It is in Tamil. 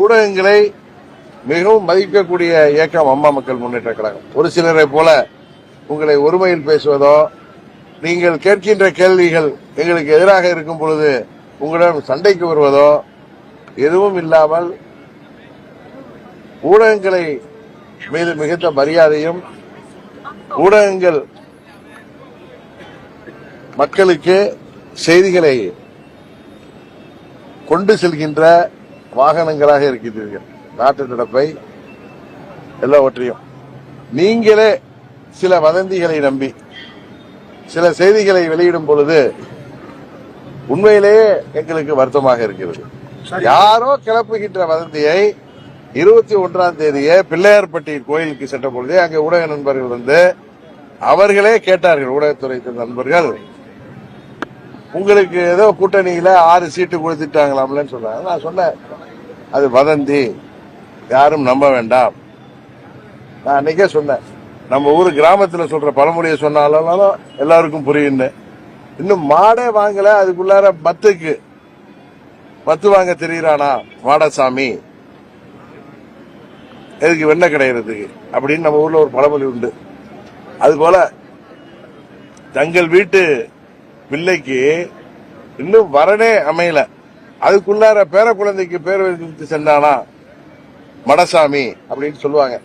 ஊடகங்களை மிகவும் மதிக்கக்கூடிய இயக்கம் அம்மா மக்கள் முன்னேற்ற கழகம். ஒரு சிலரை போல உங்களை ஒருமையில் பேசுவதோ நீங்கள் கேட்கின்ற கேள்விகள் எங்களுக்கு எதிராக இருக்கும் பொழுது உங்களிடம் சண்டைக்கு வருவதோ எதுவும் இல்லாமல் ஊடகங்களை மீது மிகுந்த மரியாதையும் ஊடகங்கள் மக்களுக்கு செய்திகளை கொண்டு செல்கின்ற வாகனங்களாக இருக்கின்றீர்கள். நாட்டு நடப்பை எல்லாவற்றையும். நீங்களே சில வதந்திகளை நம்பி சில செய்திகளை வெளியிடும் பொழுது உண்மையிலேயே எங்களுக்கு வருத்தமாக இருக்கிறது. யாரோ கிளப்புகின்ற வதந்தியை இருபத்தி ஒன்றாம் தேதியே பிள்ளையார்பட்டி கோயிலுக்கு சென்ற பொழுதே அங்கே ஊடக நண்பர்கள் வந்து அவர்களே கேட்டார்கள் ஊடகத்துறை நண்பர்கள். உங்களுக்கு ஏதோ கூட்டணியில ஆறு சீட்டு கொடுத்துட்டாங்களாம்லன்னு சொன்னாங்க. நான் சொன்னேன். அது வதந்தி. யாரும் நம்ப வேண்டாம். நான் அன்னைக்கே சொன்னேன். நம்ம ஊர் கிராமத்தில் சொல்ற பழமொழியை சொன்னாலும் எல்லாருக்கும் புரியுன்னு இன்னும் மாடே வாங்கல அதுக்குள்ளார பத்துக்கு. பத்து வாங்க தெரியுறானா? மாடசாமி. எதுக்கு வெண்ணெய் கிடையிறதுக்கு? அப்படின்னு நம்ம ஊர்ல ஒரு பழமொழி உண்டு. அது போல தங்கள் வீட்டு பிள்ளைக்கு இன்னும் வரனே அமையல. அதுக்குள்ளார பேர குழந்தைக்கு பேர் வைத்து சென்றானா மடசாமி அப்படின்னு சொல்லுவாங்க.